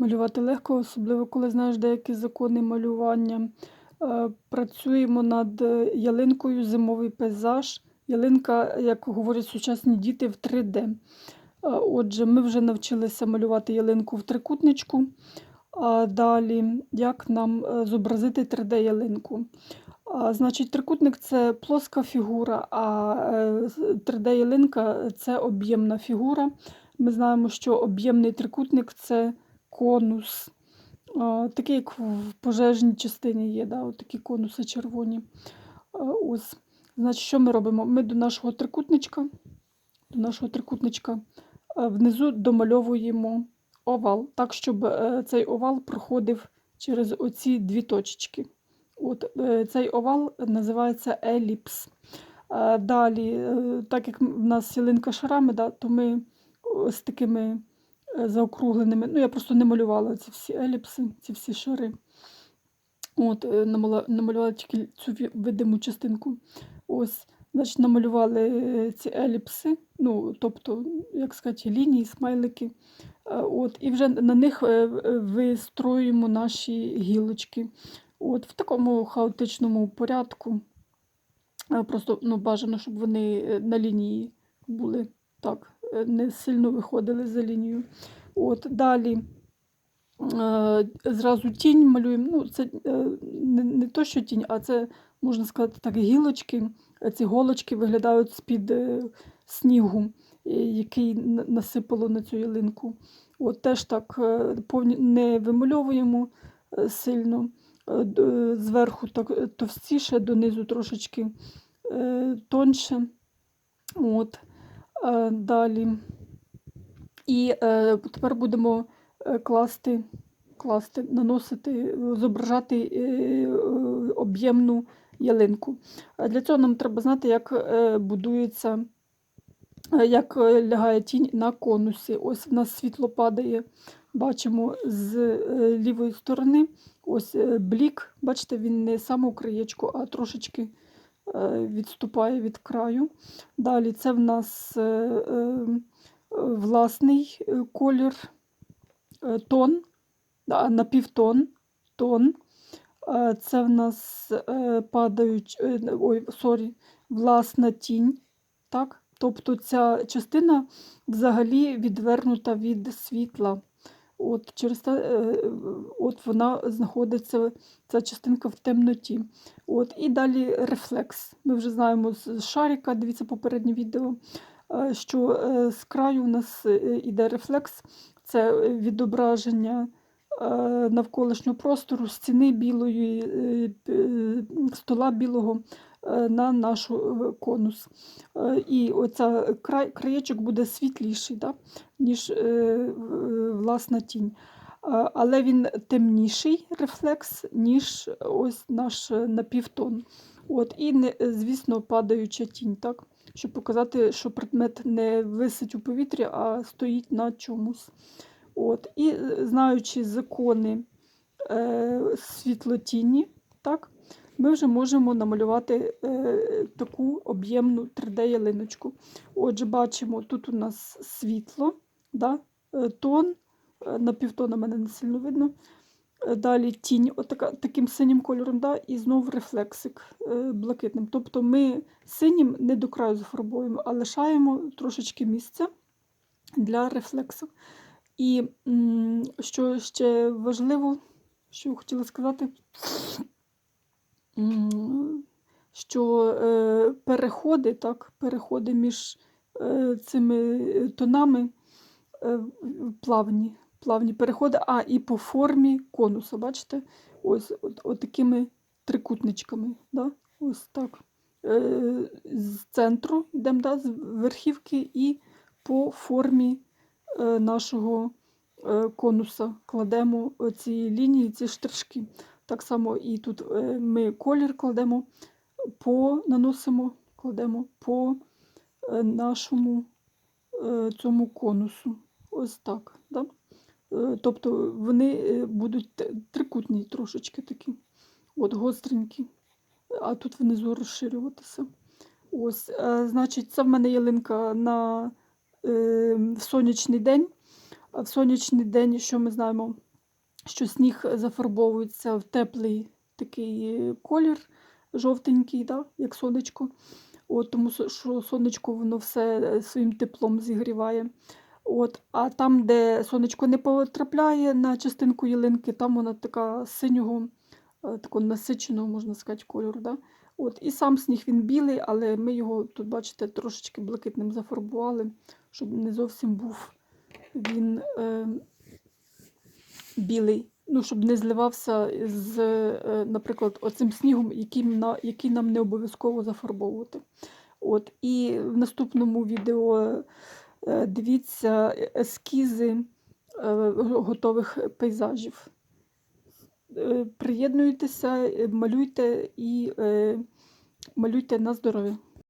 Малювати легко, особливо коли знаєш деякі закони малювання. Е, Працюємо над е, ялинкою зимовий пейзаж. Ялинка, як говорять сучасні діти, в 3D. Е, Отже, ми вже навчилися малювати ялинку в трикутничку. А далі, як нам зобразити 3D-ялинку? Значить, трикутник це плоска фігура, а 3D-ялинка це об'ємна фігура. Ми знаємо, що об'ємний трикутник це конус. Такий, як в пожежній частині є, да, такі конуси червоні. Ось. Значить, що ми робимо? Ми до нашого трикутничка, до нашого трикутничка е, внизу домальовуємо овал, так, щоб е, цей овал проходив через оці дві точечки. От, е, Цей овал називається еліпс. Далі, так як в нас ялинка шарами, да, то ми з такими заокругленими. Ну, я просто не малювала ці всі еліпси, ці всі шари. От, е, намалювала тільки цю видиму частинку. Ось, значить, намалювали е, ці еліпси, ну, тобто, як сказати, лінії, смайлики. Е, От, і вже на них е, е, вистроюємо наші гілочки. От, в такому хаотичному порядку. Е, Просто ну, бажано, щоб вони е, на лінії були так, е, не сильно виходили за лінію. От, далі е, зразу тінь малюємо. Ну, це е, не, то, що тінь, а це, можна сказати, так, гілочки. Е, Ці голочки виглядають з-під е, снігу, е, який насипало на цю ялинку. От теж так е, не вимальовуємо е, сильно. Е, е, Зверху так е, товстіше, донизу трошечки е, тоньше. От. Е, Далі. І е, тепер будемо е, класти, класти, наносити, зображати об'ємну ялинку. Для цього нам треба знати, як будується, як лягає тінь на конусі. Ось в нас світло падає, бачимо з лівої сторони. Ось блік, бачите, він не саме у краєчку, а трошечки відступає від краю. Далі це в нас е, е, власний е, колір, е, тон, напівтон, тон. Е, Це в нас е, падають, е, ой, сорі, власна тінь. Так? Тобто ця частина взагалі відвернута від світла. От, через те, е, от вона знаходиться, ця частинка в темноті. От, і далі рефлекс. Ми вже знаємо з шарика, дивіться попереднє відео, е, що е, з краю у нас іде рефлекс, це відображення навколишнього простору, стіни білої, стола білого на наш конус. Е, І оця край, краєчок буде світліший, да, ніж е, власна тінь. Але він темніший рефлекс, ніж ось наш е, напівтон. От, і, звісно, падаюча тінь, так? щоб показати, що предмет не висить у повітрі, а стоїть на чомусь. От, і е, знаючи закони е, світлотіні, так, ми вже можемо намалювати е, таку об'ємну 3D-ялиночку. Отже, бачимо, тут у нас світло, да, е, тон, е, на півтона мене не сильно видно. Далі тінь отака, таким синім кольором, да, і знов рефлексик е, блакитним. Тобто ми синім не до краю зафарбуємо, а лишаємо трошечки місця для рефлексу. І що ще важливо, що хотіла сказати, що е, переходи, так, переходи між е, цими тонами е, плавні, плавні переходи, а і по формі конуса, бачите? Ось от, от такими трикутничками. Да? Ось так. З центру йдемо да, з верхівки і по формі нашого конуса кладемо ці лінії, ці штришки. Так само і тут е, ми колір кладемо, по, наносимо, кладемо по е, нашому е, цьому конусу. Ось так. Да? Тобто вони будуть трикутні трошечки такі, от гостренькі, а тут внизу розширюватися. Ось, значить, це в мене ялинка на в сонячний день. А в сонячний день, що ми знаємо? Що сніг зафарбовується в теплий такий колір, жовтенький, да, як сонечко. От, тому що сонечко воно все е, своїм теплом зігріває. От, а там, де сонечко не потрапляє на частинку ялинки, там вона така синього, е, такого насиченого, можна сказати, кольору. Да? От, і сам сніг він білий, але ми його тут, бачите, трошечки блакитним зафарбували, щоб не зовсім був він е, білий. Ну, щоб не зливався з, е, наприклад, оцим снігом, який, на, який нам не обов'язково зафарбовувати. От, і в наступному відео е, дивіться ескізи е, готових пейзажів. Приєднуйтеся, малюйте і малюйте на здоров'я.